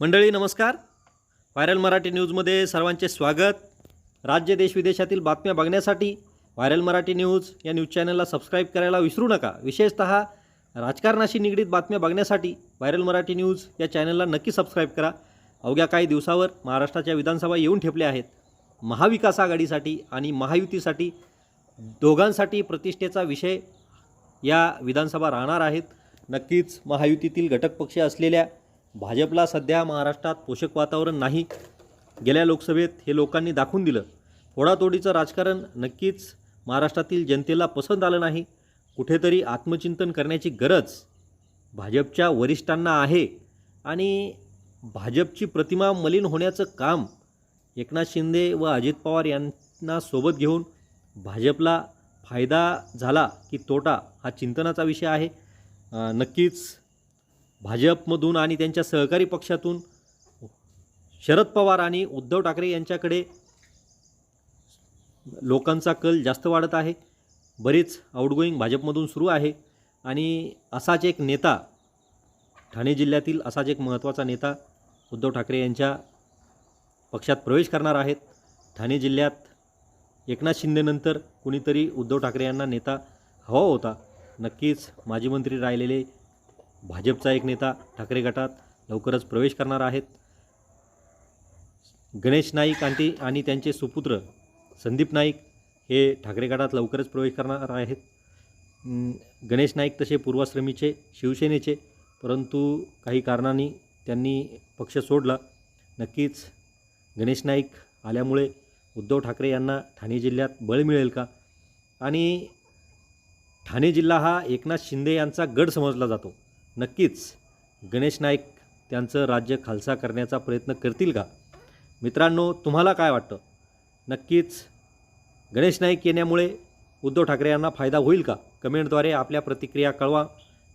मंडळी नमस्कार. व्हायरल मराठी न्यूजमध्ये सर्वांचे स्वागत. राज्य देश विदेशातील बातम्या बघण्यासाठी व्हायरल मराठी न्यूज या न्यूज चॅनलला सबस्क्राईब करायला विसरू नका. विशेषत राजकारणाशी निगडीत बातम्या बघण्यासाठी व्हायरल मराठी न्यूज या चॅनलला नक्की सबस्क्राईब करा. अवघ्या काही दिवसावर महाराष्ट्राच्या विधानसभा येऊन ठेपल्या आहेत. महाविकास आघाडीसाठी आणि महायुतीसाठी दोघांसाठी प्रतिष्ठेचा विषय या विधानसभा राहणार आहेत. नक्कीच महायुतीतील घटक पक्ष असलेल्या भाजपला सध्या महाराष्ट्रात पोषक वातावरण नाही. गेल्या लोकसभेत हे लोकांनी दाखवून दिलं. फोडातोडीचं राजकारण नक्कीच महाराष्ट्रातील जनतेला पसंत आलं नाही. कुठेतरी आत्मचिंतन करण्याची गरज भाजपच्या वरिष्ठांना आहे. आणि भाजपची प्रतिमा मलिन होण्याचं काम एकनाथ शिंदे व अजित पवार यांना सोबत घेऊन भाजपला फायदा झाला की तोटा हा चिंतनाचा विषय आहे. नक्कीच भाजपमधून आणि त्यांच्या सहकारी पक्षातून शरद पवार आणि उद्धव ठाकरे यांच्याकडे लोकांचा कल जास्त वाढत आहे. बरीच आउटगोईंग भाजपमधून सुरू आहे. आणि असाच एक नेता ठाणे जिल्ह्यातील असाच एक महत्त्वाचा नेता उद्धव ठाकरे यांच्या पक्षात प्रवेश करणार आहेत. ठाणे जिल्ह्यात एकनाथ शिंदेनंतर कुणीतरी उद्धव ठाकरे यांना नेता हवा होता. नक्कीच माजी मंत्री राहिलेले भाजपचा एक नेता ठाकरे गटात लवकरच प्रवेश करणार आहेत. गणेश नाईक आणि आणि त्यांचे सुपुत्र संदीप नाईक हे ठाकरे गटात लवकरच प्रवेश करणार आहेत. गणेश नाईक तसे पूर्वाश्रमीचे शिवसेनेचे परंतु काही कारणांनी त्यांनी पक्ष सोडला. नक्कीच गणेश नाईक आल्यामुळे उद्धव ठाकरे यांना ठाणे जिल्ह्यात बळ मिळेल का? आणि ठाणे जिल्हा हा एकनाथ शिंदे यांचा गड समजला जातो. नक्कीच. गणेश नाईक त्यांचं राज्य खालसा करण्याचा प्रयत्न करतील का? मित्रांनो तुम्हाला काय वाटतं? नक्कीच गणेश नाईक येण्यामुळे उद्धव ठाकरे यांना फायदा होईल का? कमेंटद्वारे आपल्या प्रतिक्रिया कळवा.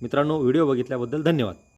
मित्रांनो व्हिडिओ बघितल्याबद्दल धन्यवाद.